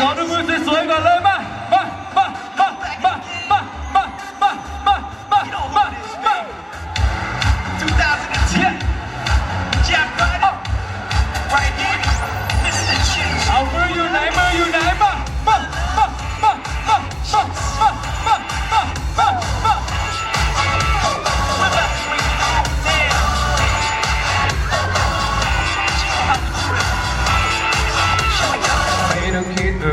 ขอดูมือสวยๆก่อนเลย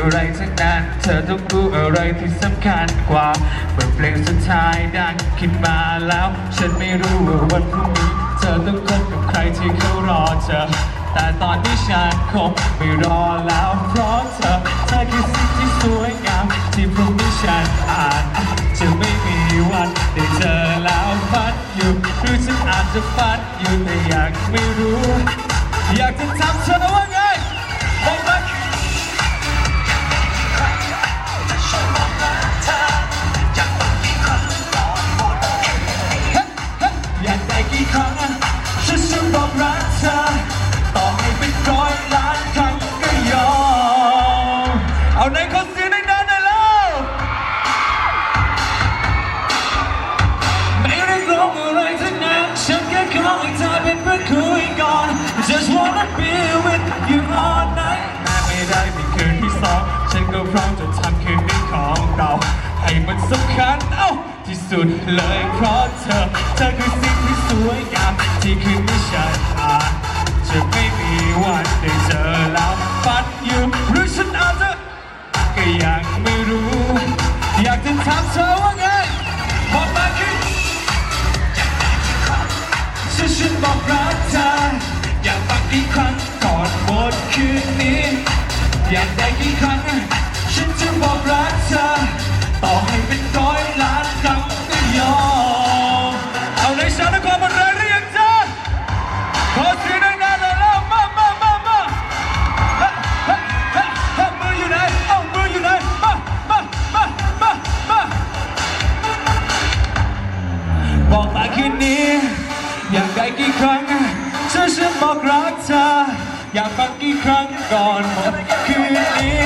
อะไรทั้งนั้น เธอต้องรู้อะไรที่สำคัญกว่าเมื่อเพลงสุดท้ายดังขึ้นมาแล้ว ฉันไม่รู้ว่าวันพรุ่งนี้ เธอต้องคบกับใครที่เขารอเธอ แต่ตอนนี้ฉันคงไม่รอแล้วเพราะเธอเธอคือสิ่งที่สวยงามที่พรุ่งนี้ฉันอานจะไม่มีวันได้เจอแล้วฝันอยู่หรือฉันอาจจะฝันอยู่แต่ยังไม่รู้ อยากจะถามเธอว่าไง Just wanna be with you all night แม้ไม่ได้มีคืนที่สองฉันก็พร้อมจะทำคืนนี้ของเรา ให้มันสำคัญเอ้าที่สุดเลยเพราะเธอ เธอคือสิ่งที่สวยงามที่คืนนี้ฉันอาจจะไม่มีวันได้เจอแล้วฝันอยู่หรือฉันอาจจะก็ยังไม่รู้ อยากจะถามเธอว่าไงบอกมาคือฉันฉันบอกรัก อยากได้กี่ครั้ง ฉันจะบอกรักเธอ ต่อให้เป็นร้อยล้านครั้งก็ยอม เอาในฉันนครบนเรือหรือยังจ๊ะขอเสียงดังๆหน่อยแล้วมามามามาเฮ้เฮ้เฮ้เฮ้มืออยู่ไหน เอ้ามืออยู่ไหน มามามามามาบอกมาคืนนี้ อยากได้กี่ครั้ง ฉันจะบอกรักเธอ อยากฟังกี่ครั้งก่อนหมด คืนนี้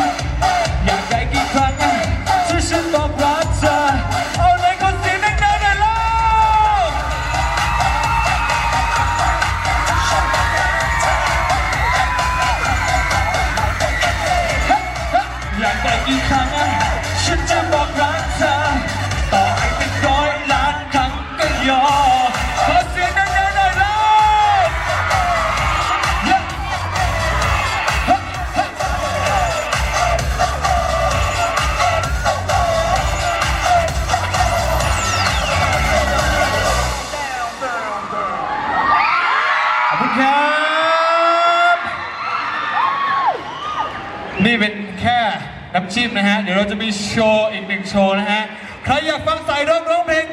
อยากได้กี่ครั้งช่ฉันบอกรักเธอเอาเลยก็เสียงดังๆหน่อยแล้วอยากได้กี่ครั้งฉันจะ นี่เป็นแค่น้ำจิ้มนะฮะ เดี๋ยวเราจะมีโชว์อีกหนึ่งโชว์นะฮะ ใครอยากฟังสายร้องร้องเพลง